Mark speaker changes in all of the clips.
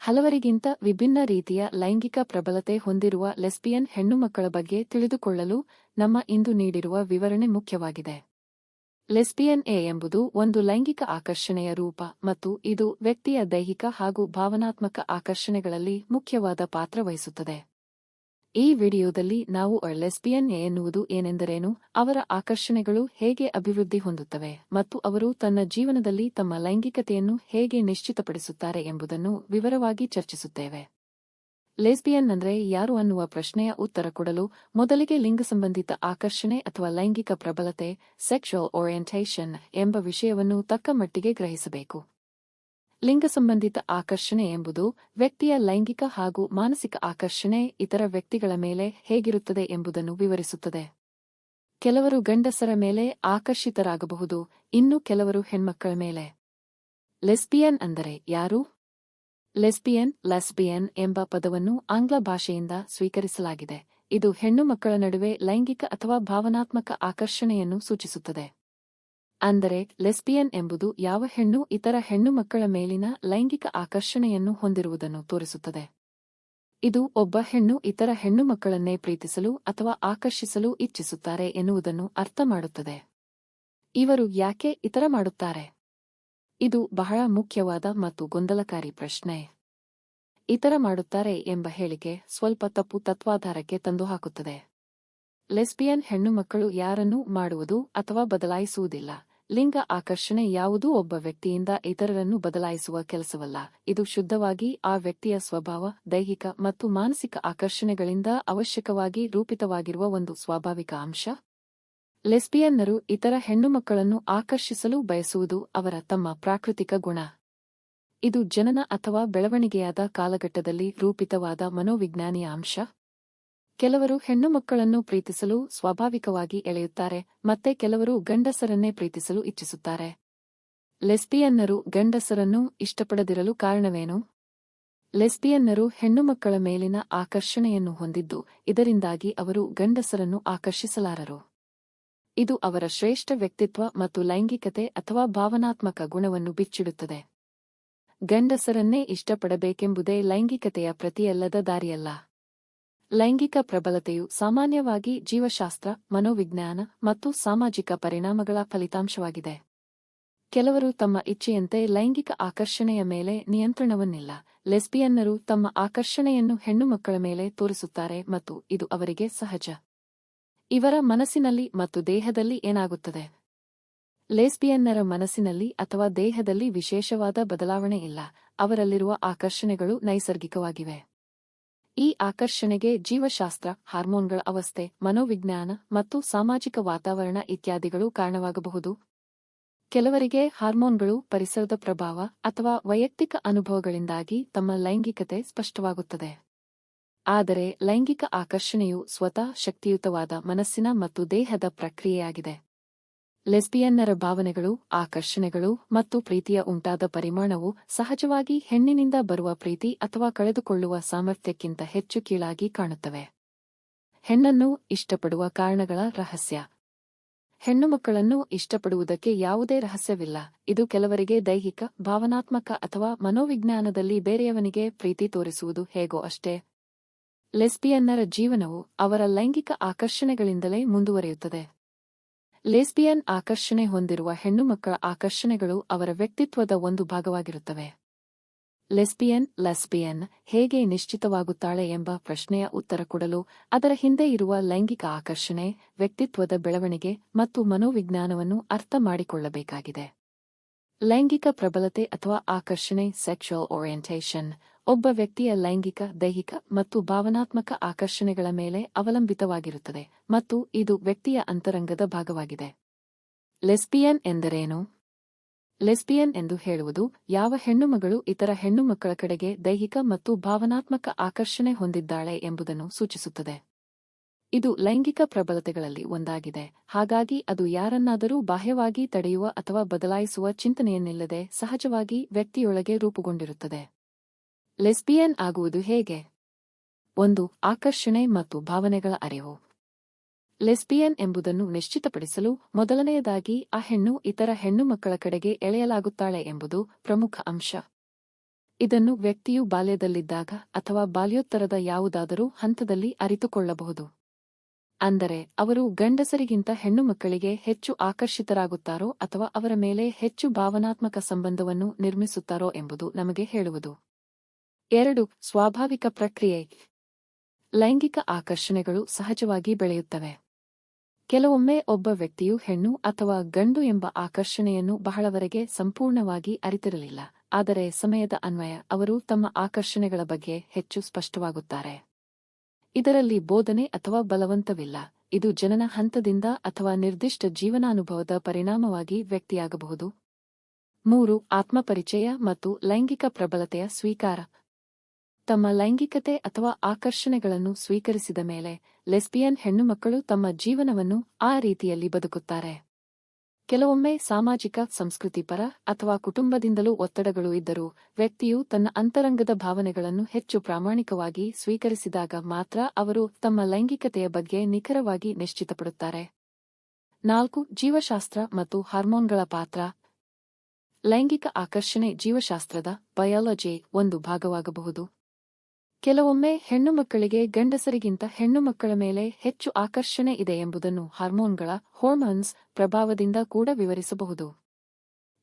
Speaker 1: ಹಲವರಿಗಿಂತ ವಿಭಿನ್ನ ರೀತಿಯ ಲೈಂಗಿಕ ಪ್ರಬಲತೆ ಹೊಂದಿರುವ ಲೆಸ್ಬಿಯನ್ ಹೆಣ್ಣುಮಕ್ಕಳ ಬಗ್ಗೆ ತಿಳಿದುಕೊಳ್ಳಲು ನಮ್ಮ ಇಂದು ನೀಡಿರುವ ವಿವರಣೆ ಮುಖ್ಯವಾಗಿದೆ. ಲೆಸ್ಬಿಯನ್ ಎ ಎಂಬುದು ಒಂದು ಲೈಂಗಿಕ ಆಕರ್ಷಣೆಯ ರೂಪ ಮತ್ತು ಇದು ವ್ಯಕ್ತಿಯ ದೈಹಿಕ ಹಾಗೂ ಭಾವನಾತ್ಮಕ ಆಕರ್ಷಣೆಗಳಲ್ಲಿ ಮುಖ್ಯವಾದ ಪಾತ್ರ ವಹಿಸುತ್ತದೆ. ಈ ವಿಡಿಯೋದಲ್ಲಿ ನಾವು ಲೆಸ್ಬಿಯನ್ ಎನ್ನುವುದು ಏನೆಂದರೇನು? ಅವರ ಆಕರ್ಷಣೆಗಳು ಹೇಗೆ ಅಭಿವೃದ್ಧಿ ಹೊಂದುತ್ತವೆ? ಮತ್ತು ಅವರು ತನ್ನ ಜೀವನದಲ್ಲಿ ತಮ್ಮ ಲೈಂಗಿಕತೆಯನ್ನು ಹೇಗೆ ನಿಶ್ಚಿತಪಡಿಸುತ್ತಾರೆ ಎಂಬುದನ್ನು ವಿವರವಾಗಿ ಚರ್ಚಿಸುತ್ತೇವೆ. ಲೆಸ್ಬಿಯನ್ ಅಂದ್ರೆ ಯಾರು ಅನ್ನುವ ಪ್ರಶ್ನೆಯ ಉತ್ತರ ಕೊಡಲು ಮೊದಲಿಗೆ ಲಿಂಗ ಸಂಬಂಧಿತ ಆಕರ್ಷಣೆ ಅಥವಾ ಲೈಂಗಿಕ ಪ್ರಬಲತೆ ಸೆಕ್ಷುವಲ್ ಓರಿಯೆಂಟೇಷನ್ ಎಂಬ ವಿಷಯವನ್ನು ತಕ್ಕ ಮಟ್ಟಿಗೆ ಗ್ರಹಿಸಬೇಕು. ಲಿಂಗ ಸಂಬಂಧಿತ ಆಕರ್ಷಣೆ ಎಂಬುದು ವ್ಯಕ್ತಿಯ ಲೈಂಗಿಕ ಹಾಗೂ ಮಾನಸಿಕ ಆಕರ್ಷಣೆ ಇತರ ವ್ಯಕ್ತಿಗಳ ಮೇಲೆ ಹೇಗಿರುತ್ತದೆ ಎಂಬುದನ್ನು ವಿವರಿಸುತ್ತದೆ. ಕೆಲವರು ಗಂಡಸರ ಮೇಲೆ ಆಕರ್ಷಿತರಾಗಬಹುದು, ಇನ್ನು ಕೆಲವರು ಹೆಣ್ಮಕ್ಕಳ ಮೇಲೆ. ಲೆಸ್ಬಿಯನ್ ಅಂದರೆ ಯಾರು? ಲೆಸ್ಬಿಯನ್ ಲೆಸ್ಬಿಯನ್ ಎಂಬ ಪದವನ್ನು ಆಂಗ್ಲ ಭಾಷೆಯಿಂದ ಸ್ವೀಕರಿಸಲಾಗಿದೆ. ಇದು ಹೆಣ್ಣು ಮಕ್ಕಳ ನಡುವೆ ಲೈಂಗಿಕ ಅಥವಾ ಭಾವನಾತ್ಮಕ ಆಕರ್ಷಣೆಯನ್ನು ಸೂಚಿಸುತ್ತದೆ. ಅಂದರೆ ಲೆಸ್ಬಿಯನ್ ಎಂಬುದು ಯಾವ ಹೆಣ್ಣು ಇತರ ಹೆಣ್ಣು ಮಕ್ಕಳ ಮೇಲಿನ ಲೈಂಗಿಕ ಆಕರ್ಷಣೆಯನ್ನು ಹೊಂದಿರುವುದನ್ನು ತೋರಿಸುತ್ತದೆ. ಇದು ಒಬ್ಬ ಹೆಣ್ಣು ಇತರ ಹೆಣ್ಣು ಮಕ್ಕಳನ್ನೇ ಪ್ರೀತಿಸಲು ಅಥವಾ ಆಕರ್ಷಿಸಲು ಇಚ್ಛಿಸುತ್ತಾರೆ ಎನ್ನುವುದನ್ನು ಅರ್ಥ ಮಾಡುತ್ತದೆ. ಇವರು ಯಾಕೆ ಇತರ ಮಾಡುತ್ತಾರೆ? ಇದು ಬಹಳ ಮುಖ್ಯವಾದ ಮತ್ತು ಗೊಂದಲಕಾರಿ ಪ್ರಶ್ನೆ. ಇತರ ಮಾಡುತ್ತಾರೆ ಎಂಬ ಹೇಳಿಕೆ ಸ್ವಲ್ಪ ತಪ್ಪು ತತ್ವಾಧಾರಕ್ಕೆ ತಂದು ಹಾಕುತ್ತದೆ ಲೆಸ್ಬಿಯನ್ ಹೆಣ್ಣುಮಕ್ಕಳು ಯಾರನ್ನೂ ಮಾಡುವುದು ಅಥವಾ ಬದಲಾಯಿಸುವುದಿಲ್ಲ. ಲಿಂಗ ಆಕರ್ಷಣೆ ಯಾವುದೂ ಒಬ್ಬ ವ್ಯಕ್ತಿಯಿಂದ ಇತರರನ್ನು ಬದಲಾಯಿಸುವ ಕೆಲಸವಲ್ಲ. ಇದು ಶುದ್ಧವಾಗಿ ಆ ವ್ಯಕ್ತಿಯ ಸ್ವಭಾವ, ದೈಹಿಕ ಮತ್ತು ಮಾನಸಿಕ ಆಕರ್ಷಣೆಗಳಿಂದ ಅವಶ್ಯಕವಾಗಿ ರೂಪಿತವಾಗಿರುವ ಒಂದು ಸ್ವಾಭಾವಿಕ ಅಂಶ. ಲೆಸ್ಬಿಯನ್ನರು ಇತರ ಹೆಣ್ಣುಮಕ್ಕಳನ್ನು ಆಕರ್ಷಿಸಲು ಬಯಸುವುದು ಅವರ ತಮ್ಮ ಪ್ರಾಕೃತಿಕ ಗುಣ. ಇದು ಜನನ ಅಥವಾ ಬೆಳವಣಿಗೆಯಾದ ಕಾಲಘಟ್ಟದಲ್ಲಿ ರೂಪಿತವಾದ ಮನೋವಿಜ್ಞಾನಿಯ ಅಂಶ. ಕೆಲವರು ಹೆಣ್ಣು ಮಕ್ಕಳನ್ನು ಪ್ರೀತಿಸಲು ಸ್ವಾಭಾವಿಕವಾಗಿ ಎಳೆಯುತ್ತಾರೆ, ಮತ್ತೆ ಕೆಲವರು ಗಂಡಸರನ್ನೇ ಪ್ರೀತಿಸಲು ಇಚ್ಛಿಸುತ್ತಾರೆ. ಲೆಸ್ಬಿಯನ್ನರು ಗಂಡಸರನ್ನು ಇಷ್ಟಪಡದಿರಲು ಕಾರಣವೇನು? ಲೆಸ್ಬಿಯನ್ನರು ಹೆಣ್ಣುಮಕ್ಕಳ ಮೇಲಿನ ಆಕರ್ಷಣೆಯನ್ನು ಹೊಂದಿದ್ದು, ಇದರಿಂದಾಗಿ ಅವರು ಗಂಡಸರನ್ನು ಆಕರ್ಷಿಸಲಾರರು. ಇದು ಅವರ ಶ್ರೇಷ್ಠ ವ್ಯಕ್ತಿತ್ವ ಮತ್ತು ಲೈಂಗಿಕತೆ ಅಥವಾ ಭಾವನಾತ್ಮಕ ಗುಣವನ್ನು ಬಿಚ್ಚಿಡುತ್ತದೆ. ಗಂಡಸರನ್ನೇ ಇಷ್ಟಪಡಬೇಕೆಂಬುದೇ ಲೈಂಗಿಕತೆಯ ಪ್ರತಿಯಲ್ಲದ ದಾರಿಯಲ್ಲ. ಲೈಂಗಿಕ ಪ್ರಬಲತೆಯು ಸಾಮಾನ್ಯವಾಗಿ ಜೀವಶಾಸ್ತ್ರ, ಮನೋವಿಜ್ಞಾನ ಮತ್ತು ಸಾಮಾಜಿಕ ಪರಿಣಾಮಗಳ ಫಲಿತಾಂಶವಾಗಿದೆ. ಕೆಲವರು ತಮ್ಮ ಇಚ್ಛೆಯಂತೆ ಲೈಂಗಿಕ ಆಕರ್ಷಣೆಯ ಮೇಲೆ ನಿಯಂತ್ರಣವನ್ನಿಲ್ಲ. ಲೆಸ್ಬಿಯನ್ನರು ತಮ್ಮ ಆಕರ್ಷಣೆಯನ್ನು ಹೆಣ್ಣು ಮಕ್ಕಳ ಮೇಲೆ ತೋರಿಸುತ್ತಾರೆ ಮತ್ತು ಇದು ಅವರಿಗೆ ಸಹಜ. ಇವರ ಮನಸ್ಸಿನಲ್ಲಿ ಮತ್ತು ದೇಹದಲ್ಲಿ ಏನಾಗುತ್ತದೆ? ಲೇಸ್ಬಿಯನ್ನರ ಮನಸ್ಸಿನಲ್ಲಿ ಅಥವಾ ದೇಹದಲ್ಲಿ ವಿಶೇಷವಾದ ಬದಲಾವಣೆ ಇಲ್ಲ. ಅವರಲ್ಲಿರುವ ಆಕರ್ಷಣೆಗಳು ನೈಸರ್ಗಿಕವಾಗಿವೆ. ಈ ಆಕರ್ಷಣೆಗೆ ಜೀವಶಾಸ್ತ್ರ, ಹಾರ್ಮೋನ್ಗಳ ಅವಸ್ಥೆ, ಮನೋವಿಜ್ಞಾನ ಮತ್ತು ಸಾಮಾಜಿಕ ವಾತಾವರಣ ಇತ್ಯಾದಿಗಳು ಕಾರಣವಾಗಬಹುದು. ಕೆಲವರಿಗೆ ಹಾರ್ಮೋನ್ಗಳು ಪರಿಸರದ ಪ್ರಭಾವ ಅಥವಾ ವೈಯಕ್ತಿಕ ಅನುಭವಗಳಿಂದಾಗಿ ತಮ್ಮ ಲೈಂಗಿಕತೆ ಸ್ಪಷ್ಟವಾಗುತ್ತದೆ. ಆದರೆ ಲೈಂಗಿಕ ಆಕರ್ಷಣೆಯು ಸ್ವತಃ ಶಕ್ತಿಯುತವಾದ ಮನಸ್ಸಿನ ಮತ್ತು ದೇಹದ ಪ್ರಕ್ರಿಯೆಯಾಗಿದೆ. ಲೆಸ್ಬಿಯನ್ನರ ಭಾವನೆಗಳು, ಆಕರ್ಷಣೆಗಳು ಮತ್ತು ಪ್ರೀತಿಯ ಉಂಟಾದ ಪರಿಮಾಣವು ಸಹಜವಾಗಿ ಹೆಣ್ಣಿನಿಂದ ಬರುವ ಪ್ರೀತಿ ಅಥವಾ ಕಳೆದುಕೊಳ್ಳುವ ಸಾಮರ್ಥ್ಯಕ್ಕಿಂತ ಹೆಚ್ಚು ಕೀಳಾಗಿ ಕಾಣುತ್ತವೆ. ಹೆಣ್ಣನ್ನು ಇಷ್ಟಪಡುವ ಕಾರಣಗಳ ರಹಸ್ಯ. ಹೆಣ್ಣು ಮಕ್ಕಳನ್ನು ಇಷ್ಟಪಡುವುದಕ್ಕೆ ಯಾವುದೇ ರಹಸ್ಯವಿಲ್ಲ. ಇದು ಕೆಲವರಿಗೆ ದೈಹಿಕ, ಭಾವನಾತ್ಮಕ ಅಥವಾ ಮನೋವಿಜ್ಞಾನದಲ್ಲಿ ಬೇರೆಯವನಿಗೆ ಪ್ರೀತಿ ತೋರಿಸುವುದು ಹೇಗೋ ಅಷ್ಟೇ. ಲೆಸ್ಬಿಯನ್ನರ ಜೀವನವು ಅವರ ಲೈಂಗಿಕ ಆಕರ್ಷಣೆಗಳಿಂದಲೇ ಮುಂದುವರಿಯುತ್ತದೆ. ಲೆಸ್ಬಿಯನ್ ಆಕರ್ಷಣೆ ಹೊಂದಿರುವ ಹೆಣ್ಣುಮಕ್ಕಳ ಆಕರ್ಷಣೆಗಳು ಅವರ ವ್ಯಕ್ತಿತ್ವದ ಒಂದು ಭಾಗವಾಗಿರುತ್ತವೆ. ಲೆಸ್ಬಿಯನ್ ಲೆಸ್ಬಿಯನ್ ಹೇಗೆ ನಿಶ್ಚಿತವಾಗುತ್ತಾಳೆ ಎಂಬ ಪ್ರಶ್ನೆಯ ಉತ್ತರ ಕೊಡಲು ಅದರ ಹಿಂದೆ ಇರುವ ಲೈಂಗಿಕ ಆಕರ್ಷಣೆ, ವ್ಯಕ್ತಿತ್ವದ ಬೆಳವಣಿಗೆ ಮತ್ತು ಮನೋವಿಜ್ಞಾನವನ್ನು ಅರ್ಥ ಮಾಡಿಕೊಳ್ಳಬೇಕಾಗಿದೆ. ಲೈಂಗಿಕ ಪ್ರಬಲತೆ ಅಥವಾ ಆಕರ್ಷಣೆ ಸೆಕ್ಷುವಲ್ ಓರಿಯೆಂಟೇಷನ್ ಒಬ್ಬ ವ್ಯಕ್ತಿಯ ಲೈಂಗಿಕ, ದೈಹಿಕ ಮತ್ತು ಭಾವನಾತ್ಮಕ ಆಕರ್ಷಣೆಗಳ ಮೇಲೆ ಅವಲಂಬಿತವಾಗಿರುತ್ತದೆ ಮತ್ತು ಇದು ವ್ಯಕ್ತಿಯ ಅಂತರಂಗದ ಭಾಗವಾಗಿದೆ. ಲೆಸ್ಬಿಯನ್ ಎಂದರೇನು? ಲೆಸ್ಬಿಯನ್ ಎಂದು ಹೇಳುವುದು ಯಾವ ಹೆಣ್ಣುಮಗಳು ಇತರ ಹೆಣ್ಣುಮಕ್ಕಳ ಕಡೆಗೆ ದೈಹಿಕ ಮತ್ತು ಭಾವನಾತ್ಮಕ ಆಕರ್ಷಣೆ ಹೊಂದಿದ್ದಾಳೆ ಎಂಬುದನ್ನು ಸೂಚಿಸುತ್ತದೆ. ಇದು ಲೈಂಗಿಕ ಪ್ರಬಲತೆಗಳಲ್ಲಿ ಒಂದಾಗಿದೆ. ಹಾಗಾಗಿ ಅದು ಯಾರನ್ನಾದರೂ ಬಾಹ್ಯವಾಗಿ ತಡೆಯುವ ಅಥವಾ ಬದಲಾಯಿಸುವ ಚಿಂತನೆಯನ್ನಿಲ್ಲದೆ ಸಹಜವಾಗಿ ವ್ಯಕ್ತಿಯೊಳಗೆ ರೂಪುಗೊಂಡಿರುತ್ತದೆ. ಲೆಸ್ಬಿಯನ್ ಆಗುವುದು ಹೇಗೆ? ಒಂದು, ಆಕರ್ಷಣೆ ಮತ್ತು ಭಾವನೆಗಳ ಅರಿವು. ಲೆಸ್ಬಿಯನ್ ಎಂಬುದನ್ನು ನಿಶ್ಚಿತಪಡಿಸಲು ಮೊದಲನೆಯದಾಗಿ ಆ ಹೆಣ್ಣು ಇತರ ಹೆಣ್ಣು ಮಕ್ಕಳ ಕಡೆಗೆ ಎಳೆಯಲಾಗುತ್ತಾಳೆ ಎಂಬುದು ಪ್ರಮುಖ ಅಂಶ. ಇದನ್ನು ವ್ಯಕ್ತಿಯು ಬಾಲ್ಯದಲ್ಲಿದ್ದಾಗ ಅಥವಾ ಬಾಲ್ಯೋತ್ತರದ ಯಾವುದಾದರೂ ಹಂತದಲ್ಲಿ ಅರಿತುಕೊಳ್ಳಬಹುದು. ಅಂದರೆ, ಅವರು ಗಂಡಸರಿಗಿಂತ ಹೆಣ್ಣು ಮಕ್ಕಳಿಗೆ ಹೆಚ್ಚು ಆಕರ್ಷಿತರಾಗುತ್ತಾರೋ ಅಥವಾ ಅವರ ಮೇಲೆ ಹೆಚ್ಚು ಭಾವನಾತ್ಮಕ ಸಂಬಂಧವನ್ನು ನಿರ್ಮಿಸುತ್ತಾರೋ ಎಂಬುದು ನಮಗೆ ಹೇಳುವುದು. ಎರಡು, ಸ್ವಾಭಾವಿಕ ಪ್ರಕ್ರಿಯೆ. ಲೈಂಗಿಕ ಆಕರ್ಷಣೆಗಳು ಸಹಜವಾಗಿ ಬೆಳೆಯುತ್ತವೆ. ಕೆಲವೊಮ್ಮೆ ಒಬ್ಬ ವ್ಯಕ್ತಿಯು ಹೆಣ್ಣು ಅಥವಾ ಗಂಡು ಎಂಬ ಆಕರ್ಷಣೆಯನ್ನು ಬಹಳವರೆಗೆ ಸಂಪೂರ್ಣವಾಗಿ ಅರಿತಿರಲಿಲ್ಲ, ಆದರೆ ಸಮಯದ ಅನ್ವಯ ಅವರು ತಮ್ಮ ಆಕರ್ಷಣೆಗಳ ಬಗ್ಗೆ ಹೆಚ್ಚು ಸ್ಪಷ್ಟವಾಗುತ್ತಾರೆ. ಇದರಲ್ಲಿ ಬೋಧನೆ ಅಥವಾ ಬಲವಂತವಿಲ್ಲ, ಇದು ಜನನ ಹಂತದಿಂದ ಅಥವಾ ನಿರ್ದಿಷ್ಟ ಜೀವನಾನುಭವದ ಪರಿಣಾಮವಾಗಿ ವ್ಯಕ್ತಿಯಾಗಬಹುದು. ಮೂರು, ಆತ್ಮಪರಿಚಯ ಮತ್ತು ಲೈಂಗಿಕ ಪ್ರಬಲತೆಯ ಸ್ವೀಕಾರ. ತಮ್ಮ ಲೈಂಗಿಕತೆ ಅಥವಾ ಆಕರ್ಷಣೆಗಳನ್ನು ಸ್ವೀಕರಿಸಿದ ಮೇಲೆ ಲೆಸ್ಬಿಯನ್ ಹೆಣ್ಣುಮಕ್ಕಳು ತಮ್ಮ ಜೀವನವನ್ನು ಆ ರೀತಿಯಲ್ಲಿ ಬದುಕುತ್ತಾರೆ. ಕೆಲವೊಮ್ಮೆ ಸಾಮಾಜಿಕ ಸಂಸ್ಕೃತಿಪರ ಅಥವಾ ಕುಟುಂಬದಿಂದಲೂ ಒತ್ತಡಗಳು ಇದ್ದರೂ ವ್ಯಕ್ತಿಯು ತನ್ನ ಅಂತರಂಗದ ಭಾವನೆಗಳನ್ನು ಹೆಚ್ಚು ಪ್ರಾಮಾಣಿಕವಾಗಿ ಸ್ವೀಕರಿಸಿದಾಗ ಮಾತ್ರ ಅವರು ತಮ್ಮ ಲೈಂಗಿಕತೆಯ ಬಗ್ಗೆ ನಿಖರವಾಗಿ ನಿಶ್ಚಿತಪಡುತ್ತಾರೆ. ನಾಲ್ಕು, ಜೀವಶಾಸ್ತ್ರ ಮತ್ತು ಹಾರ್ಮೋನ್ಗಳ ಪಾತ್ರ. ಲೈಂಗಿಕ ಆಕರ್ಷಣೆ ಜೀವಶಾಸ್ತ್ರದ ಬಯಾಲಜಿ ಒಂದು ಭಾಗವಾಗಬಹುದು. ಕೆಲವೊಮ್ಮೆ ಹೆಣ್ಣು ಮಕ್ಕಳಿಗೆ ಗಂಡಸರಿಗಿಂತ ಹೆಣ್ಣು ಮಕ್ಕಳ ಮೇಲೆ ಹೆಚ್ಚು ಆಕರ್ಷಣೆ ಇದೆ ಎಂಬುದನ್ನು ಹಾರ್ಮೋನ್ಗಳ, ಹೋರ್ಮೋನ್ಸ್ ಪ್ರಭಾವದಿಂದ ಕೂಡ ವಿವರಿಸಬಹುದು.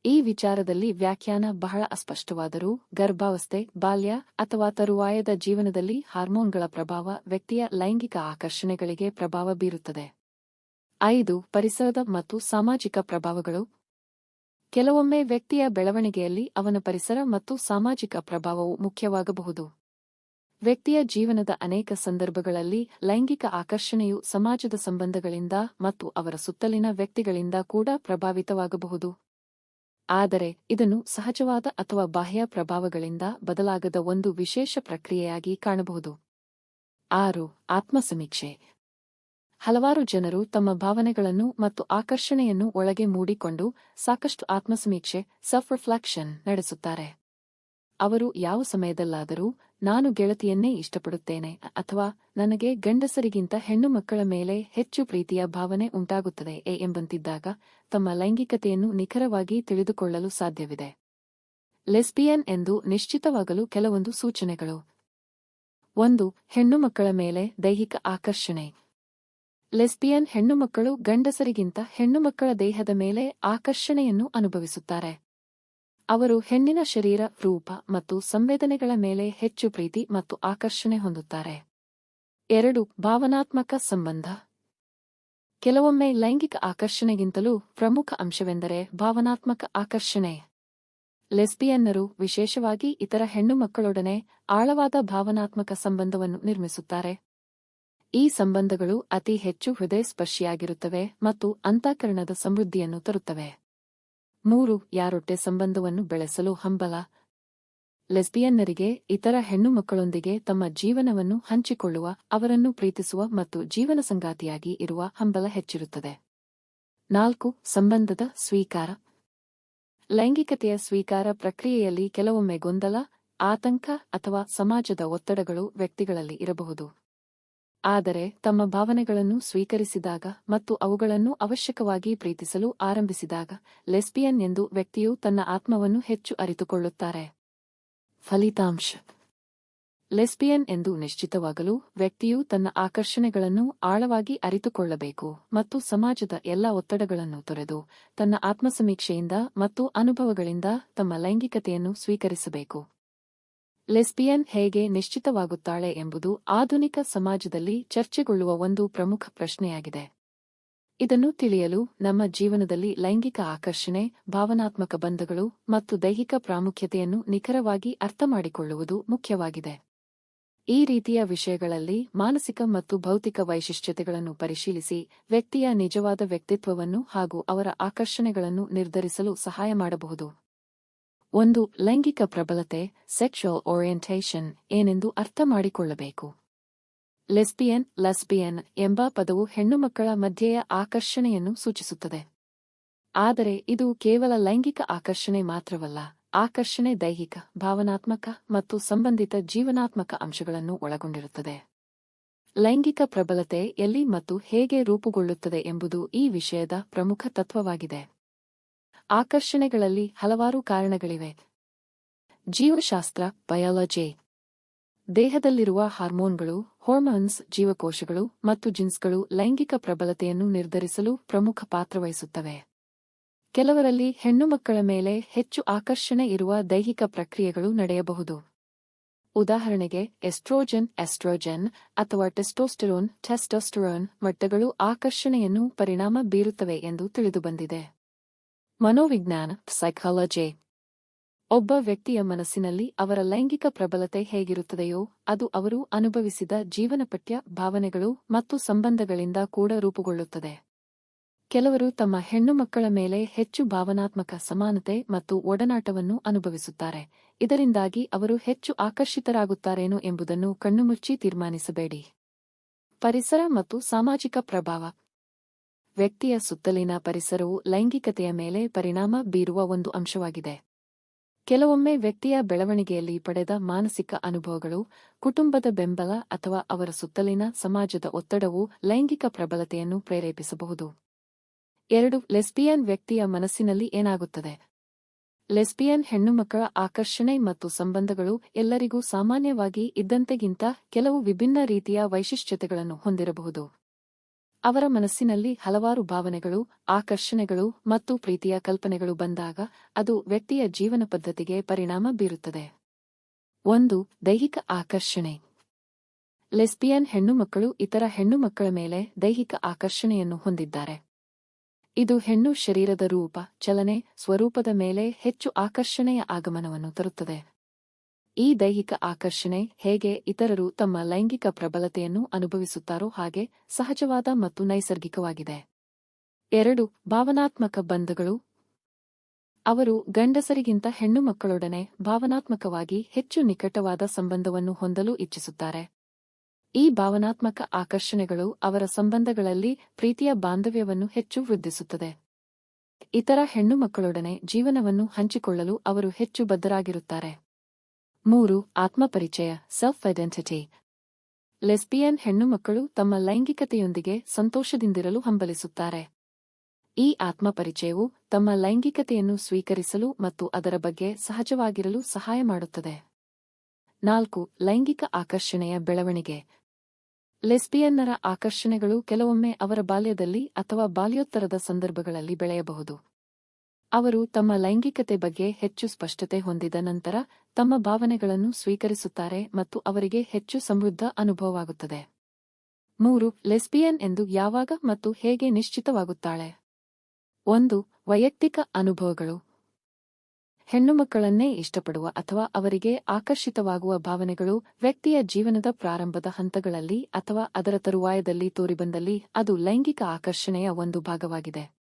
Speaker 1: ಈ ವಿಚಾರದಲ್ಲಿ ವ್ಯಾಖ್ಯಾನ ಬಹಳ ಅಸ್ಪಷ್ಟವಾದರೂ ಗರ್ಭಾವಸ್ಥೆ, ಬಾಲ್ಯ ಅಥವಾ ತರುವಾಯದ ಜೀವನದಲ್ಲಿ ಹಾರ್ಮೋನ್ಗಳ ಪ್ರಭಾವ ವ್ಯಕ್ತಿಯ ಲೈಂಗಿಕ ಆಕರ್ಷಣೆಗಳಿಗೆ ಪ್ರಭಾವ ಬೀರುತ್ತದೆ. ಐದು, ಪರಿಸರದ ಮತ್ತು ಸಾಮಾಜಿಕ ಪ್ರಭಾವಗಳು. ಕೆಲವೊಮ್ಮೆ ವ್ಯಕ್ತಿಯ ಬೆಳವಣಿಗೆಯಲ್ಲಿ ಅವನ ಪರಿಸರ ಮತ್ತು ಸಾಮಾಜಿಕ ಪ್ರಭಾವವು ಮುಖ್ಯವಾಗಬಹುದು. ವ್ಯಕ್ತಿಯ ಜೀವನದ ಅನೇಕ ಸಂದರ್ಭಗಳಲ್ಲಿ ಲೈಂಗಿಕ ಆಕರ್ಷಣೆಯು ಸಮಾಜದ ಸಂಬಂಧಗಳಿಂದ ಮತ್ತು ಅವರ ಸುತ್ತಲಿನ ವ್ಯಕ್ತಿಗಳಿಂದ ಕೂಡ ಪ್ರಭಾವಿತವಾಗಬಹುದು. ಆದರೆ, ಇದನ್ನು ಸಹಜವಾದ ಅಥವಾ ಬಾಹ್ಯ ಪ್ರಭಾವಗಳಿಂದ ಬದಲಾಗದ ಒಂದು ವಿಶೇಷ ಪ್ರಕ್ರಿಯೆಯಾಗಿ ಕಾಣಬಹುದು. ಆರು, ಆತ್ಮಸಮೀಕ್ಷೆ. ಹಲವಾರು ಜನರು ತಮ್ಮ ಭಾವನೆಗಳನ್ನು ಮತ್ತು ಆಕರ್ಷಣೆಯನ್ನು ಒಳಗೆ ಮೂಡಿಕೊಂಡು ಸಾಕಷ್ಟು ಆತ್ಮಸಮೀಕ್ಷೆ ಸೆಲ್ಫ್ ರಿಫ್ಲೆಕ್ಷನ್ ನಡೆಸುತ್ತಾರೆ. ಅವರು ಯಾವ ಸಮಯದಲ್ಲಾದರೂ ನಾನು ಗೆಳತಿಯನ್ನೇ ಇಷ್ಟಪಡುತ್ತೇನೆ ಅಥವಾ ನನಗೆ ಗಂಡಸರಿಗಿಂತ ಹೆಣ್ಣು ಮಕ್ಕಳ ಮೇಲೆ ಹೆಚ್ಚು ಪ್ರೀತಿಯ ಭಾವನೆ ಉಂಟಾಗುತ್ತದೆ ಎ ಎಂಬಂತಿದ್ದಾಗ ತಮ್ಮ ಲೈಂಗಿಕತೆಯನ್ನು ನಿಖರವಾಗಿ ತಿಳಿದುಕೊಳ್ಳಲು ಸಾಧ್ಯವಿದೆ. ಲೆಸ್ಬಿಯನ್ ಎಂದು ನಿಶ್ಚಿತವಾಗಲು ಕೆಲವೊಂದು ಸೂಚನೆಗಳು. ಒಂದು, ಹೆಣ್ಣು ಮಕ್ಕಳ ಮೇಲೆ ದೈಹಿಕ ಆಕರ್ಷಣೆ. ಲೆಸ್ಬಿಯನ್ ಹೆಣ್ಣುಮಕ್ಕಳು ಗಂಡಸರಿಗಿಂತ ಹೆಣ್ಣುಮಕ್ಕಳ ದೇಹದ ಮೇಲೆ ಆಕರ್ಷಣೆಯನ್ನು ಅನುಭವಿಸುತ್ತಾರೆ. ಅವರು ಹೆಣ್ಣಿನ ಶರೀರ, ರೂಪ ಮತ್ತು ಸಂವೇದನೆಗಳ ಮೇಲೆ ಹೆಚ್ಚು ಪ್ರೀತಿ ಮತ್ತು ಆಕರ್ಷಣೆ ಹೊಂದುತ್ತಾರೆ. ಎರಡು, ಭಾವನಾತ್ಮಕ ಸಂಬಂಧ. ಕೆಲವೊಮ್ಮೆ ಲೈಂಗಿಕ ಆಕರ್ಷಣೆಗಿಂತಲೂ ಪ್ರಮುಖ ಅಂಶವೆಂದರೆ ಭಾವನಾತ್ಮಕ ಆಕರ್ಷಣೆ. ಲೆಸ್ಬಿಯನ್ನರು ವಿಶೇಷವಾಗಿ ಇತರ ಹೆಣ್ಣು ಮಕ್ಕಳೊಡನೆ ಆಳವಾದ ಭಾವನಾತ್ಮಕ ಸಂಬಂಧವನ್ನು ನಿರ್ಮಿಸುತ್ತಾರೆ. ಈ ಸಂಬಂಧಗಳು ಅತಿ ಹೆಚ್ಚು ಹೃದಯಸ್ಪರ್ಶಿಯಾಗಿರುತ್ತವೆ ಮತ್ತು ಅಂತಃಕರಣದ ಸಮೃದ್ಧಿಯನ್ನು ತರುತ್ತವೆ. ಮೂರು, ಯಾರೊಟ್ಟೆ ಸಂಬಂಧವನ್ನು ಬೆಳೆಸಲು ಹಂಬಲ. ಲೆಸ್ಬಿಯನ್ನರಿಗೆ, ಇತರ ಹೆಣ್ಣು ಮಕ್ಕಳೊಂದಿಗೆ ತಮ್ಮ ಜೀವನವನ್ನು ಹಂಚಿಕೊಳ್ಳುವ, ಅವರನ್ನು ಪ್ರೀತಿಸುವ ಮತ್ತು ಜೀವನ ಸಂಗಾತಿಯಾಗಿ ಇರುವ ಹಂಬಲ ಹೆಚ್ಚಿರುತ್ತದೆ. ನಾಲ್ಕು, ಸಂಬಂಧದ ಸ್ವೀಕಾರ. ಲೈಂಗಿಕತೆಯ ಸ್ವೀಕಾರ ಪ್ರಕ್ರಿಯೆಯಲ್ಲಿ ಕೆಲವೊಮ್ಮೆ ಗೊಂದಲ, ಆತಂಕ ಅಥವಾ ಸಮಾಜದ ಒತ್ತಡಗಳು ವ್ಯಕ್ತಿಗಳಲ್ಲಿ ಇರಬಹುದು. ಆದರೆ ತಮ್ಮ ಭಾವನೆಗಳನ್ನು ಸ್ವೀಕರಿಸಿದಾಗ ಮತ್ತು ಅವುಗಳನ್ನು ಅವಶ್ಯಕವಾಗಿ ಪ್ರೀತಿಸಲು ಆರಂಭಿಸಿದಾಗ ಲೆಸ್ಬಿಯನ್ ಎಂದು ವ್ಯಕ್ತಿಯು ತನ್ನ ಆತ್ಮವನ್ನು ಹೆಚ್ಚು ಅರಿತುಕೊಳ್ಳುತ್ತಾರೆ. ಫಲಿತಾಂಶ. ಲೆಸ್ಬಿಯನ್ ಎಂದು ನಿಶ್ಚಿತವಾಗಲು ವ್ಯಕ್ತಿಯು ತನ್ನ ಆಕರ್ಷಣೆಗಳನ್ನು ಆಳವಾಗಿ ಅರಿತುಕೊಳ್ಳಬೇಕು ಮತ್ತು ಸಮಾಜದ ಎಲ್ಲಾ ಒತ್ತಡಗಳನ್ನು ತೊರೆದು ತನ್ನ ಆತ್ಮಸಮೀಕ್ಷೆಯಿಂದ ಮತ್ತು ಅನುಭವಗಳಿಂದ ತಮ್ಮ ಲೈಂಗಿಕತೆಯನ್ನು ಸ್ವೀಕರಿಸಬೇಕು. ಲೆಸ್ಬಿಯನ್ ಹೇಗೆ ನಿಶ್ಚಿತವಾಗುತ್ತಾಳೆ ಎಂಬುದು ಆಧುನಿಕ ಸಮಾಜದಲ್ಲಿ ಚರ್ಚೆಗೊಳ್ಳುವ ಒಂದು ಪ್ರಮುಖ ಪ್ರಶ್ನೆಯಾಗಿದೆ. ಇದನ್ನು ತಿಳಿಯಲು ನಮ್ಮ ಜೀವನದಲ್ಲಿ ಲೈಂಗಿಕ ಆಕರ್ಷಣೆ, ಭಾವನಾತ್ಮಕ ಬಂಧಗಳು ಮತ್ತು ದೈಹಿಕ ಪ್ರಾಮುಖ್ಯತೆಯನ್ನು ನಿಖರವಾಗಿ ಅರ್ಥಮಾಡಿಕೊಳ್ಳುವುದು ಮುಖ್ಯವಾಗಿದೆ. ಈ ರೀತಿಯ ವಿಷಯಗಳಲ್ಲಿ ಮಾನಸಿಕ ಮತ್ತು ಭೌತಿಕ ವೈಶಿಷ್ಟ್ಯತೆಗಳನ್ನು ಪರಿಶೀಲಿಸಿ ವ್ಯಕ್ತಿಯ ನಿಜವಾದ ವ್ಯಕ್ತಿತ್ವವನ್ನು ಹಾಗೂ ಅವರ ಆಕರ್ಷಣೆಗಳನ್ನು ನಿರ್ಧರಿಸಲು ಸಹಾಯ ಮಾಡಬಹುದು. ಒಂದು ಲೈಂಗಿಕ ಪ್ರಬಲತೆ ಸೆಕ್ಷುವಲ್ ಓರಿಯೆಂಟೇಷನ್ ಏನೆಂದು ಅರ್ಥ ಮಾಡಿಕೊಳ್ಳಬೇಕು. ಲೆಸ್ಬಿಯನ್, ಲಸ್ಬಿಯನ್ ಎಂಬ ಪದವು ಹೆಣ್ಣುಮಕ್ಕಳ ಮಧ್ಯೆಯ ಆಕರ್ಷಣೆಯನ್ನು ಸೂಚಿಸುತ್ತದೆ. ಆದರೆ ಇದು ಕೇವಲ ಲೈಂಗಿಕ ಆಕರ್ಷಣೆ ಮಾತ್ರವಲ್ಲ, ಆಕರ್ಷಣೆ ದೈಹಿಕ, ಭಾವನಾತ್ಮಕ ಮತ್ತು ಸಂಬಂಧಿತ ಜೀವನಾತ್ಮಕ ಅಂಶಗಳನ್ನು ಒಳಗೊಂಡಿರುತ್ತದೆ. ಲೈಂಗಿಕ ಪ್ರಬಲತೆ ಎಲ್ಲಿ ಮತ್ತು ಹೇಗೆ ರೂಪುಗೊಳ್ಳುತ್ತದೆ ಎಂಬುದು ಈ ವಿಷಯದ ಪ್ರಮುಖ ತತ್ವವಾಗಿದೆ. ಆಕರ್ಷಣೆಗಳಲ್ಲಿ ಹಲವಾರು ಕಾರಣಗಳಿವೆ. ಜೀವಶಾಸ್ತ್ರ, ಬಯಾಲಜಿ. ದೇಹದಲ್ಲಿರುವ ಹಾರ್ಮೋನ್ಗಳು, ಹಾರ್ಮೋನ್ಸ್, ಜೀವಕೋಶಗಳು ಮತ್ತು ಜಿನ್ಸ್ಗಳು ಲೈಂಗಿಕ ಪ್ರಬಲತೆಯನ್ನು ನಿರ್ಧರಿಸಲು ಪ್ರಮುಖ ಪಾತ್ರವಹಿಸುತ್ತವೆ ಕೆಲವರಲ್ಲಿ ಹೆಣ್ಣು ಮಕ್ಕಳ ಮೇಲೆ ಹೆಚ್ಚು ಆಕರ್ಷಣೆ ಇರುವ ದೈಹಿಕ ಪ್ರಕ್ರಿಯೆಗಳು ನಡೆಯಬಹುದು. ಉದಾಹರಣೆಗೆ, ಎಸ್ಟ್ರೋಜನ್ ಎಸ್ಟ್ರೋಜನ್ ಅಥವಾ ಟೆಸ್ಟೋಸ್ಟೆರೋನ್ ಟೆಸ್ಟೋಸ್ಟೆರೋನ್ ಮಟ್ಟಗಳು ಆಕರ್ಷಣೆಯನ್ನು ಪರಿಣಾಮ ಬೀರುತ್ತವೆ ಎಂದು ತಿಳಿದುಬಂದಿದೆ. ಮನೋವಿಜ್ಞಾನ ಸೈಕಾಲಜಿ ಒಬ್ಬ ವ್ಯಕ್ತಿಯ ಮನಸ್ಸಿನಲ್ಲಿ ಅವರ ಲೈಂಗಿಕ ಪ್ರಬಲತೆ ಹೇಗಿರುತ್ತದೆಯೋ, ಅದು ಅವರು ಅನುಭವಿಸಿದ ಜೀವನಪಠ್ಯ ಭಾವನೆಗಳು ಮತ್ತು ಸಂಬಂಧಗಳಿಂದ ಕೂಡ ರೂಪುಗೊಳ್ಳುತ್ತದೆ. ಕೆಲವರು ತಮ್ಮ ಹೆಣ್ಣು ಮಕ್ಕಳ ಮೇಲೆ ಹೆಚ್ಚು ಭಾವನಾತ್ಮಕ ಸಮಾನತೆ ಮತ್ತು ಒಡನಾಟವನ್ನು ಅನುಭವಿಸುತ್ತಾರೆ. ಇದರಿಂದಾಗಿ ಅವರು ಹೆಚ್ಚು ಆಕರ್ಷಿತರಾಗುತ್ತಾರೇನೋ ಎಂಬುದನ್ನು ಕಣ್ಣುಮುಚ್ಚಿ ತೀರ್ಮಾನಿಸಬೇಡಿ. ಪರಿಸರ ಮತ್ತು ಸಾಮಾಜಿಕ ಪ್ರಭಾವ. ವ್ಯಕ್ತಿಯ ಸುತ್ತಲಿನ ಪರಿಸರವು ಲೈಂಗಿಕತೆಯ ಮೇಲೆ ಪರಿಣಾಮ ಬೀರುವ ಒಂದು ಅಂಶವಾಗಿದೆ. ಕೆಲವೊಮ್ಮೆ ವ್ಯಕ್ತಿಯ ಬೆಳವಣಿಗೆಯಲ್ಲಿ ಪಡೆದ ಮಾನಸಿಕ ಅನುಭವಗಳು, ಕುಟುಂಬದ ಬೆಂಬಲ ಅಥವಾ ಅವರ ಸುತ್ತಲಿನ ಸಮಾಜದ ಒತ್ತಡವು ಲೈಂಗಿಕ ಪ್ರಬಲತೆಯನ್ನು ಪ್ರೇರೇಪಿಸಬಹುದು. ಎರಡು, ಲೆಸ್ಬಿಯನ್ ವ್ಯಕ್ತಿಯ ಮನಸ್ಸಿನಲ್ಲಿ ಏನಾಗುತ್ತದೆ? ಲೆಸ್ಬಿಯನ್ ಹೆಣ್ಣುಮಕ್ಕಳ ಆಕರ್ಷಣೆ ಮತ್ತು ಸಂಬಂಧಗಳು ಎಲ್ಲರಿಗೂ ಸಾಮಾನ್ಯವಾಗಿ ಇದ್ದಂತೆಗಿಂತ ಕೆಲವು ವಿಭಿನ್ನ ರೀತಿಯ ವೈಶಿಷ್ಟ್ಯತೆಗಳನ್ನು ಹೊಂದಿರಬಹುದು. ಅವರ ಮನಸ್ಸಿನಲ್ಲಿ ಹಲವಾರು ಭಾವನೆಗಳು, ಆಕರ್ಷಣೆಗಳು ಮತ್ತು ಪ್ರೀತಿಯ ಕಲ್ಪನೆಗಳು ಬಂದಾಗ ಅದು ವ್ಯಕ್ತಿಯ ಜೀವನ ಪದ್ಧತಿಗೆ ಪರಿಣಾಮ ಬೀರುತ್ತದೆ. ಒಂದು, ದೈಹಿಕ ಆಕರ್ಷಣೆ. ಲೆಸ್ಬಿಯನ್ ಹೆಣ್ಣುಮಕ್ಕಳು ಇತರ ಹೆಣ್ಣುಮಕ್ಕಳ ಮೇಲೆ ದೈಹಿಕ ಆಕರ್ಷಣೆಯನ್ನು ಹೊಂದಿದ್ದಾರೆ. ಇದು ಹೆಣ್ಣು ಶರೀರದ ರೂಪ, ಚಲನೆ, ಸ್ವರೂಪದ ಮೇಲೆ ಹೆಚ್ಚು ಆಕರ್ಷಣೆಯ ಆಗಮನವನ್ನು ತರುತ್ತದೆ. ಈ ದೈಹಿಕ ಆಕರ್ಷಣೆ ಹೇಗೆ ಇತರರು ತಮ್ಮ ಲೈಂಗಿಕ ಪ್ರಬಲತೆಯನ್ನು ಅನುಭವಿಸುತ್ತಾರೋ ಹಾಗೆ ಸಹಜವಾದ ಮತ್ತು ನೈಸರ್ಗಿಕವಾಗಿದೆ. ಎರಡು, ಭಾವನಾತ್ಮಕ ಬಂಧಗಳು. ಅವರು ಗಂಡಸರಿಗಿಂತ ಹೆಣ್ಣು ಮಕ್ಕಳೊಡನೆ ಭಾವನಾತ್ಮಕವಾಗಿ ಹೆಚ್ಚು ನಿಕಟವಾದ ಸಂಬಂಧವನ್ನು ಹೊಂದಲು ಇಚ್ಛಿಸುತ್ತಾರೆ. ಈ ಭಾವನಾತ್ಮಕ ಆಕರ್ಷಣೆಗಳು ಅವರ ಸಂಬಂಧಗಳಲ್ಲಿ ಪ್ರೀತಿಯ ಬಾಂಧವ್ಯವನ್ನು ಹೆಚ್ಚು ವೃದ್ಧಿಸುತ್ತದೆ. ಇತರ ಹೆಣ್ಣು ಮಕ್ಕಳೊಡನೆ ಜೀವನವನ್ನು ಹಂಚಿಕೊಳ್ಳಲು ಅವರು ಹೆಚ್ಚು ಬದ್ಧರಾಗಿರುತ್ತಾರೆ. ಮೂರು, ಆತ್ಮಪರಿಚಯ ಸೆಲ್ಫ್ ಐಡೆಂಟಿಟಿ ಲೆಸ್ಬಿಯನ್ ಹೆಣ್ಣುಮಕ್ಕಳು ತಮ್ಮ ಲೈಂಗಿಕತೆಯೊಂದಿಗೆ ಸಂತೋಷದಿಂದಿರಲು ಹಂಬಲಿಸುತ್ತಾರೆ. ಈ ಆತ್ಮಪರಿಚಯವು ತಮ್ಮ ಲೈಂಗಿಕತೆಯನ್ನು ಸ್ವೀಕರಿಸಲು ಮತ್ತು ಅದರ ಬಗ್ಗೆ ಸಹಜವಾಗಿರಲು ಸಹಾಯ ಮಾಡುತ್ತದೆ. ನಾಲ್ಕು, ಲೈಂಗಿಕ ಆಕರ್ಷಣೆಯ ಬೆಳವಣಿಗೆ. ಲೆಸ್ಬಿಯನ್ನರ ಆಕರ್ಷಣೆಗಳು ಕೆಲವೊಮ್ಮೆ ಅವರ ಬಾಲ್ಯದಲ್ಲಿ ಅಥವಾ ಬಾಲ್ಯೋತ್ತರದ ಸಂದರ್ಭಗಳಲ್ಲಿ ಬೆಳೆಯಬಹುದು. ಅವರು ತಮ್ಮ ಲೈಂಗಿಕತೆ ಬಗ್ಗೆ ಹೆಚ್ಚು ಸ್ಪಷ್ಟತೆ ಹೊಂದಿದ ನಂತರ ತಮ್ಮ ಭಾವನೆಗಳನ್ನು ಸ್ವೀಕರಿಸುತ್ತಾರೆ ಮತ್ತು ಅವರಿಗೆ ಹೆಚ್ಚು ಸಮೃದ್ಧ ಅನುಭವವಾಗುತ್ತದೆ. ಮೂರು, ಲೆಸ್ಬಿಯನ್ ಎಂದು ಯಾವಾಗ ಮತ್ತು ಹೇಗೆ ನಿಶ್ಚಿತವಾಗುತ್ತಾಳೆ? ಒಂದು, ವೈಯಕ್ತಿಕ ಅನುಭವಗಳು. ಹೆಣ್ಣುಮಕ್ಕಳನ್ನೇ ಇಷ್ಟಪಡುವ ಅಥವಾ ಅವರಿಗೆ ಆಕರ್ಷಿತವಾಗುವ ಭಾವನೆಗಳು ವ್ಯಕ್ತಿಯ ಜೀವನದ ಪ್ರಾರಂಭದ ಹಂತಗಳಲ್ಲಿ ಅಥವಾ ಅದರ ತರುವಾಯದಲ್ಲಿ ತೋರಿಬಂದಲ್ಲಿ ಅದು ಲೈಂಗಿಕ ಆಕರ್ಷಣೆಯ ಒಂದು ಭಾಗವಾಗಿದೆ.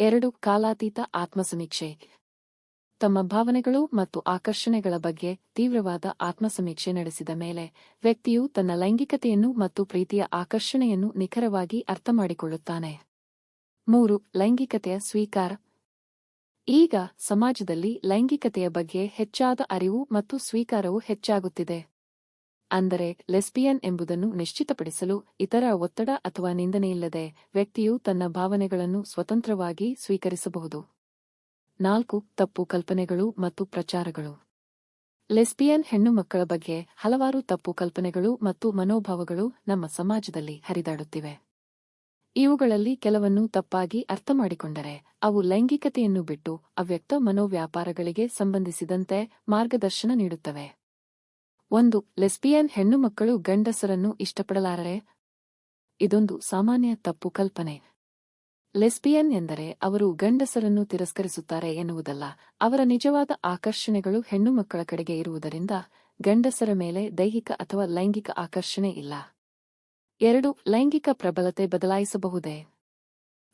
Speaker 1: ಎರಡು ಕಾಲಾತೀತ ಆತ್ಮಸಮೀಕ್ಷೆ. ತಮ್ಮ ಭಾವನೆಗಳು ಮತ್ತು ಆಕರ್ಷಣೆಗಳ ಬಗ್ಗೆ ತೀವ್ರವಾದ ಆತ್ಮಸಮೀಕ್ಷೆ ನಡೆಸಿದ ಮೇಲೆ, ವ್ಯಕ್ತಿಯು ತನ್ನ ಲೈಂಗಿಕತೆಯನ್ನು ಮತ್ತು ಪ್ರೀತಿಯ ಆಕರ್ಷಣೆಯನ್ನು ನಿಖರವಾಗಿ ಅರ್ಥಮಾಡಿಕೊಳ್ಳುತ್ತಾನೆ. ಮೂರು, ಲೈಂಗಿಕತೆಯ ಸ್ವೀಕಾರ. ಈಗ ಸಮಾಜದಲ್ಲಿ ಲೈಂಗಿಕತೆಯ ಬಗ್ಗೆ ಹೆಚ್ಚಾದ ಅರಿವು ಮತ್ತು ಸ್ವೀಕಾರವು ಹೆಚ್ಚಾಗುತ್ತಿದೆ. ಅಂದರೆ ಲೆಸ್ಬಿಯನ್ ಎಂಬುದನ್ನು ನಿಶ್ಚಿತಪಡಿಸಲು ಇತರ ಒತ್ತಡ ಅಥವಾ ನಿಂದನೆಯಿಲ್ಲದೆ ವ್ಯಕ್ತಿಯು ತನ್ನ ಭಾವನೆಗಳನ್ನು ಸ್ವತಂತ್ರವಾಗಿ ಸ್ವೀಕರಿಸಬಹುದು. ನಾಲ್ಕು, ತಪ್ಪು ಕಲ್ಪನೆಗಳು ಮತ್ತು ಪ್ರಚಾರಗಳು. ಲೆಸ್ಬಿಯನ್ ಹೆಣ್ಣು ಮಕ್ಕಳ ಬಗ್ಗೆ ಹಲವಾರು ತಪ್ಪು ಕಲ್ಪನೆಗಳು ಮತ್ತು ಮನೋಭಾವಗಳು ನಮ್ಮ ಸಮಾಜದಲ್ಲಿ ಹರಿದಾಡುತ್ತಿವೆ. ಇವುಗಳಲ್ಲಿ ಕೆಲವನ್ನು ತಪ್ಪಾಗಿ ಅರ್ಥಮಾಡಿಕೊಂಡರೆ, ಅವು ಲೈಂಗಿಕತೆಯನ್ನು ಬಿಟ್ಟು ಅವ್ಯಕ್ತ ಮನೋವ್ಯಾಪಾರಗಳಿಗೆ ಸಂಬಂಧಿಸಿದಂತೆ ಮಾರ್ಗದರ್ಶನ ನೀಡುತ್ತವೆ. ಒಂದು ಲೆಸ್ಬಿಯನ್ ಹೆಣ್ಣು ಮಕ್ಕಳು ಗಂಡಸರನ್ನು ಇಷ್ಟಪಡಲಾರರೆ? ಇದೊಂದು ಸಾಮಾನ್ಯ ತಪ್ಪು ಕಲ್ಪನೆ. ಲೆಸ್ಬಿಯನ್ ಎಂದರೆ ಅವರು ಗಂಡಸರನ್ನು ತಿರಸ್ಕರಿಸುತ್ತಾರೆ ಎನ್ನುವುದಲ್ಲ, ಅವರ ನಿಜವಾದ ಆಕರ್ಷಣೆಗಳು ಹೆಣ್ಣು ಮಕ್ಕಳ ಕಡೆಗೆ ಇರುವುದರಿಂದ ಗಂಡಸರ ಮೇಲೆ ದೈಹಿಕ ಅಥವಾ ಲೈಂಗಿಕ ಆಕರ್ಷಣೆ ಇಲ್ಲ. ಎರಡು, ಲೈಂಗಿಕ ಪ್ರಬಲತೆ ಬದಲಾಯಿಸಬಹುದೇ?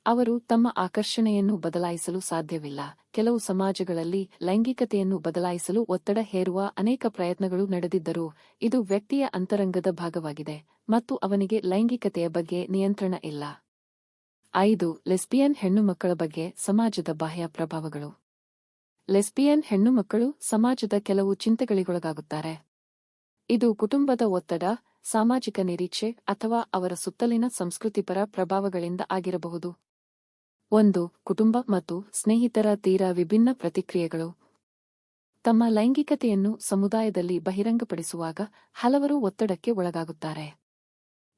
Speaker 1: ಅವರು ತಮ್ಮ ಆಕರ್ಷಣೆಯನ್ನು ಬದಲಾಯಿಸಲು ಸಾಧ್ಯವಿಲ್ಲ. ಕೆಲವು ಸಮಾಜಗಳಲ್ಲಿ ಲೈಂಗಿಕತೆಯನ್ನು ಬದಲಾಯಿಸಲು ಒತ್ತಡ ಹೇರುವ ಅನೇಕ ಪ್ರಯತ್ನಗಳು ನಡೆದಿದ್ದರೂ, ಇದು ವ್ಯಕ್ತಿಯ ಅಂತರಂಗದ ಭಾಗವಾಗಿದೆ ಮತ್ತು ಅವನಿಗೆ ಲೈಂಗಿಕತೆಯ ಬಗ್ಗೆ ನಿಯಂತ್ರಣ ಇಲ್ಲ. ಐದು, ಲೆಸ್ಬಿಯನ್ ಹೆಣ್ಣುಮಕ್ಕಳ ಬಗ್ಗೆ ಸಮಾಜದ ಬಾಹ್ಯ ಪ್ರಭಾವಗಳು. ಲೆಸ್ಬಿಯನ್ ಹೆಣ್ಣುಮಕ್ಕಳು ಸಮಾಜದ ಕೆಲವು ಚಿಂತೆಗಳಿಗೊಳಗಾಗುತ್ತಾರೆ. ಇದು ಕುಟುಂಬದ ಒತ್ತಡ, ಸಾಮಾಜಿಕ ನಿರೀಕ್ಷೆ ಅಥವಾ ಅವರ ಸುತ್ತಲಿನ ಸಂಸ್ಕೃತಿಪರ ಪ್ರಭಾವಗಳಿಂದ ಆಗಿರಬಹುದು. ಒಂದು ಕುಟುಂಬ ಮತ್ತು ಸ್ನೇಹಿತರ ತೀರಾ ವಿಭಿನ್ನ ಪ್ರತಿಕ್ರಿಯೆಗಳು. ತಮ್ಮ ಲೈಂಗಿಕತೆಯನ್ನು ಸಮುದಾಯದಲ್ಲಿ ಬಹಿರಂಗಪಡಿಸುವಾಗ ಹಲವರು ಒತ್ತಡಕ್ಕೆ ಒಳಗಾಗುತ್ತಾರೆ.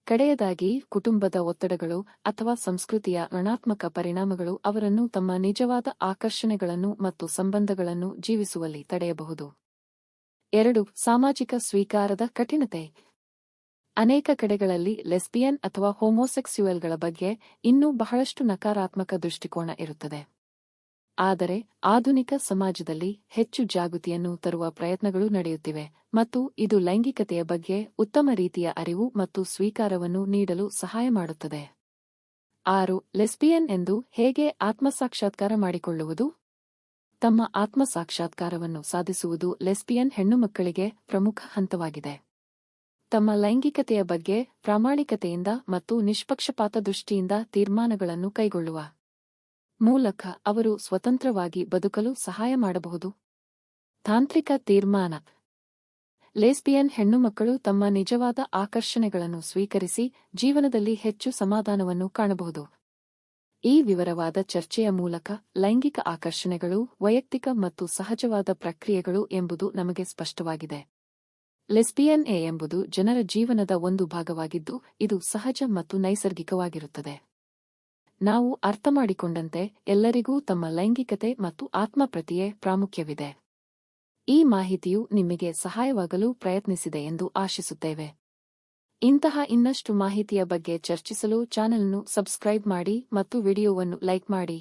Speaker 1: ಕಡೆಯದಾಗಿ, ಕುಟುಂಬದ ಒತ್ತಡಗಳು ಅಥವಾ ಸಂಸ್ಕೃತಿಯ ಋಣಾತ್ಮಕ ಪರಿಣಾಮಗಳು ಅವರನ್ನು ತಮ್ಮ ನಿಜವಾದ ಆಕರ್ಷಣೆಗಳನ್ನು ಮತ್ತು ಸಂಬಂಧಗಳನ್ನು ಜೀವಿಸುವಲ್ಲಿ ತಡೆಯಬಹುದು. ಎರಡು, ಸಾಮಾಜಿಕ ಸ್ವೀಕಾರದ ಕಠಿಣತೆ. ಅನೇಕ ಕಡೆಗಳಲ್ಲಿ ಲೆಸ್ಬಿಯನ್ ಅಥವಾ ಹೋಮೋಸೆಕ್ಸ್ಯುಯಲ್ಗಳ ಬಗ್ಗೆ ಇನ್ನೂ ಬಹಳಷ್ಟು ನಕಾರಾತ್ಮಕ ದೃಷ್ಟಿಕೋನ ಇರುತ್ತದೆ. ಆದರೆ ಆಧುನಿಕ ಸಮಾಜದಲ್ಲಿ ಹೆಚ್ಚು ಜಾಗೃತಿಯನ್ನು ತರುವ ಪ್ರಯತ್ನಗಳು ನಡೆಯುತ್ತಿವೆ ಮತ್ತು ಇದು ಲೈಂಗಿಕತೆಯ ಬಗ್ಗೆ ಉತ್ತಮ ರೀತಿಯ ಅರಿವು ಮತ್ತು ಸ್ವೀಕಾರವನ್ನು ನೀಡಲು ಸಹಾಯ ಮಾಡುತ್ತದೆ. ಆರು, ಲೆಸ್ಬಿಯನ್ ಎಂದು ಹೇಗೆ ಆತ್ಮಸಾಕ್ಷಾತ್ಕಾರ ಮಾಡಿಕೊಳ್ಳುವುದು? ತಮ್ಮ ಆತ್ಮಸಾಕ್ಷಾತ್ಕಾರವನ್ನು ಸಾಧಿಸುವುದು ಲೆಸ್ಬಿಯನ್ ಹೆಣ್ಣುಮಕ್ಕಳಿಗೆ ಪ್ರಮುಖ ಹಂತವಾಗಿದೆ. ತಮ್ಮ ಲೈಂಗಿಕತೆಯ ಬಗ್ಗೆ ಪ್ರಾಮಾಣಿಕತೆಯಿಂದ ಮತ್ತು ನಿಷ್ಪಕ್ಷಪಾತ ದೃಷ್ಟಿಯಿಂದ ತೀರ್ಮಾನಗಳನ್ನು ಕೈಗೊಳ್ಳುವ ಮೂಲಕ ಅವರು ಸ್ವತಂತ್ರವಾಗಿ ಬದುಕಲು ಸಹಾಯ ಮಾಡಬಹುದು. ತಾಂತ್ರಿಕ ತೀರ್ಮಾನ. ಲೇಸ್ಬಿಯನ್ ಹೆಣ್ಣುಮಕ್ಕಳು ತಮ್ಮ ನಿಜವಾದ ಆಕರ್ಷಣೆಗಳನ್ನು ಸ್ವೀಕರಿಸಿ ಜೀವನದಲ್ಲಿ ಹೆಚ್ಚು ಸಮಾಧಾನವನ್ನು ಕಾಣಬಹುದು. ಈ ವಿವರವಾದ ಚರ್ಚೆಯ ಮೂಲಕ ಲೈಂಗಿಕ ಆಕರ್ಷಣೆಗಳು, ವೈಯಕ್ತಿಕ ಮತ್ತು ಸಹಜವಾದ ಪ್ರಕ್ರಿಯೆಗಳು ಎಂಬುದು ನಮಗೆ ಸ್ಪಷ್ಟವಾಗಿದೆ. ಲೆಸ್ಬಿಯನ್ ಎ ಎಂಬುದು ಜನರ ಜೀವನದ ಒಂದು ಭಾಗವಾಗಿದ್ದು, ಇದು ಸಹಜ ಮತ್ತು ನೈಸರ್ಗಿಕವಾಗಿರುತ್ತದೆ. ನಾವು ಅರ್ಥಮಾಡಿಕೊಂಡಂತೆ ಎಲ್ಲರಿಗೂ ತಮ್ಮ ಲೈಂಗಿಕತೆ ಮತ್ತು ಆತ್ಮಪ್ರತಿಯೇ ಪ್ರಾಮುಖ್ಯವಿದೆ. ಈ ಮಾಹಿತಿಯು ನಿಮಗೆ ಸಹಾಯವಾಗಲು ಪ್ರಯತ್ನಿಸಿದೆ ಎಂದು ಆಶಿಸುತ್ತೇವೆ. ಇಂತಹ ಇನ್ನಷ್ಟು ಮಾಹಿತಿಯ ಬಗ್ಗೆ ಚರ್ಚಿಸಲು ಚಾನೆಲ್ನ್ನು ಸಬ್ಸ್ಕ್ರೈಬ್ ಮಾಡಿ ಮತ್ತು ವಿಡಿಯೋವನ್ನು ಲೈಕ್ ಮಾಡಿ.